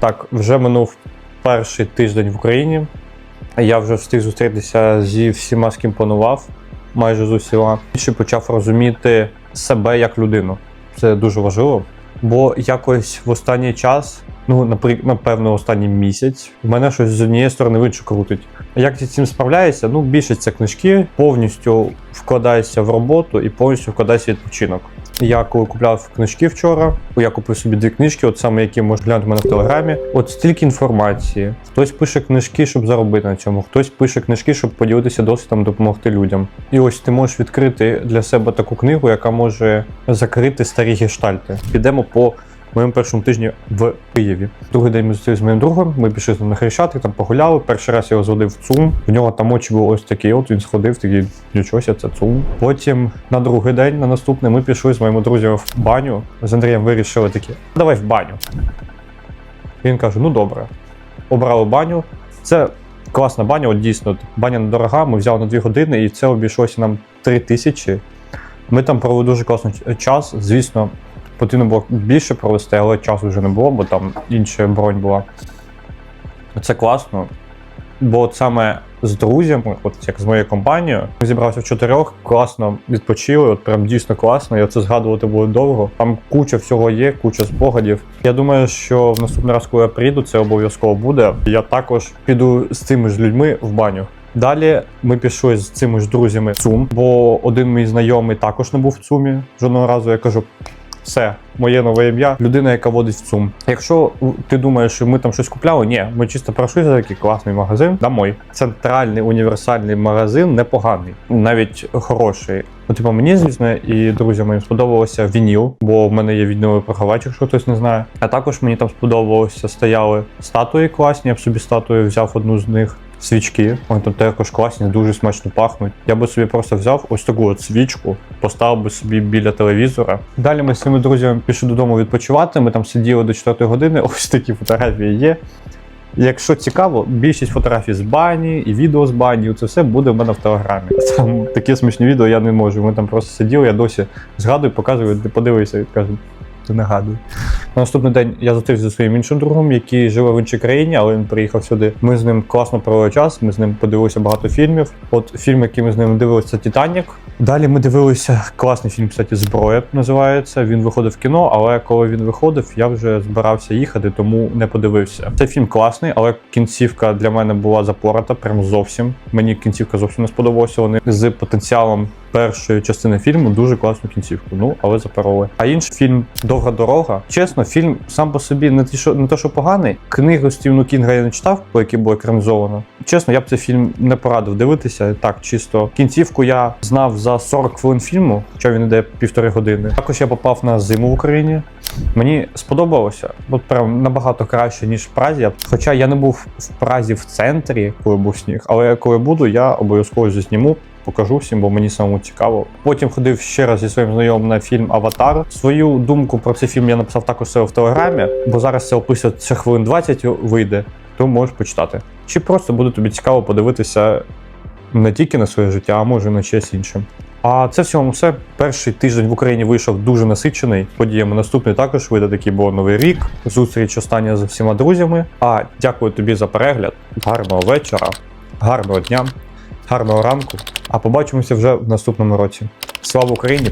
Так, вже минув перший тиждень в Україні. Я вже встиг зустрітися зі всіма, з ким планував, майже з усіма. Більше почав розуміти себе як людину. Це дуже важливо. Бо якось в останній час, ну напевно, останній місяць, в мене щось з однієї сторони в іншу крутить. Як я з цим справляюся? Ну, більшість це книжки, повністю вкладаюся в роботу і повністю вкладаюся в відпочинок. Я коли купляв книжки вчора, я купив собі дві книжки, от саме які можна глянути в мене в телеграмі. От стільки інформації. Хтось пише книжки, щоб заробити на цьому, хтось пише книжки, щоб поділитися досвідом, допомогти людям. І ось ти можеш відкрити для себе таку книгу, яка може закрити старі гештальти. Підемо по моєму першому тижні в Києві. Другий день ми зустрілися з моїм другом. Ми пішли з ним на Хрещатик, там погуляли. Перший раз я його зводив в ЦУМ. В нього там очі були ось такі. От він сходив, такий нічого ся, це ЦУМ. Потім на другий день, на наступний, ми пішли з моїм друзем в баню. З Андрієм вирішили такі: давай в баню. Він каже: ну добре. Обрали баню. Це класна баня, от дійсно. Баня недорога. Ми взяли на 2 години, і це обійшлося нам 3 тисячі. Ми там провели дуже класний час. Звісно, потрібно було більше провести, але часу вже не було, бо там інша бронь була. Це класно. Бо от саме з друзями, от як з моєю компанією, ми зібралися в чотирьох, класно відпочили, от прям дійсно класно. Я це згадувати буде довго. Там куча всього є, куча спогадів. Я думаю, що в наступний раз, коли я прийду, це обов'язково буде. Я також піду з цими ж людьми в баню. Далі ми пішли з цими ж друзями в ЦУМ, бо один мій знайомий також не був в ЦУМі. Жодного разу я кажу. Все, моє нове ім'я, людина, яка водить в ЦУМ. Якщо ти думаєш, що ми там щось купляли, ні, ми чисто пройшли за такий класний магазин. Домой. Центральний універсальний магазин непоганий, навіть хороший. Ну, типу, мені, звісно, і друзям моїм сподобалося вініл, бо в мене є вініловий проховач, якщо хтось не знає. А також мені там сподобалося, стояли статуї класні, я б собі статую взяв одну з них. Свічки, вони там також класні, дуже смачно пахнуть. Я би собі просто взяв ось таку от свічку, поставив би собі біля телевізора. Далі ми з цими друзями пішли додому відпочивати. Ми там сиділи до 4 години. Ось такі фотографії є. Якщо цікаво, більшість фотографій з бані і відео з бані, це все буде в мене в телеграмі. Там такі смішні відео я не можу. Ми там просто сиділи, я досі згадую, показую, подивися, кажу, ти нагадуй. На наступний день я зустрівся зі своїм іншим другом, який живе в іншій країні, але він приїхав сюди. Ми з ним класно провели час. Ми з ним подивилися багато фільмів. От фільм, який ми з ним дивилися, це Титанік. Далі ми дивилися класний фільм, кстати, Зброя називається. Він виходив в кіно, але коли він виходив, я вже збирався їхати, тому не подивився. Цей фільм класний, але кінцівка для мене була запорота, прям зовсім. Мені кінцівка зовсім не сподобалася. Вони з потенціалом першої частини фільму дуже класну кінцівку. Ну, але запороли. А інший фільм Довга дорога. Чесно, фільм сам по собі не те, що не те, що поганий. Книгу Стівену Кінга я не читав, по якій було екранізовано. Чесно, я б цей фільм не порадив дивитися. Так, чисто кінцівку я знав за 40 хвилин фільму, хоча він іде півтори години. Також я попав на зиму в Україні. Мені сподобалося, от прям набагато краще, ніж в Празі. Хоча я не був в Празі в центрі, коли був сніг, але коли буду, я обов'язково засніму. Покажу всім, бо мені самому цікаво. Потім ходив ще раз зі своїм знайомим на фільм Аватар. Свою думку про цей фільм я написав також себе в телеграмі, бо зараз це описується хвилин 20 вийде, то можеш почитати. Чи просто буде тобі цікаво подивитися не тільки на своє життя, а може на щось інше. А це в цьому все. Перший тиждень в Україні вийшов дуже насичений подіями. Наступний також вийде такий, бо новий рік, зустріч остання з всіма друзями. А дякую тобі за перегляд. Гарного вечора, гарного дня, гарного ранку. А побачимося вже в наступному році. Слава Україні!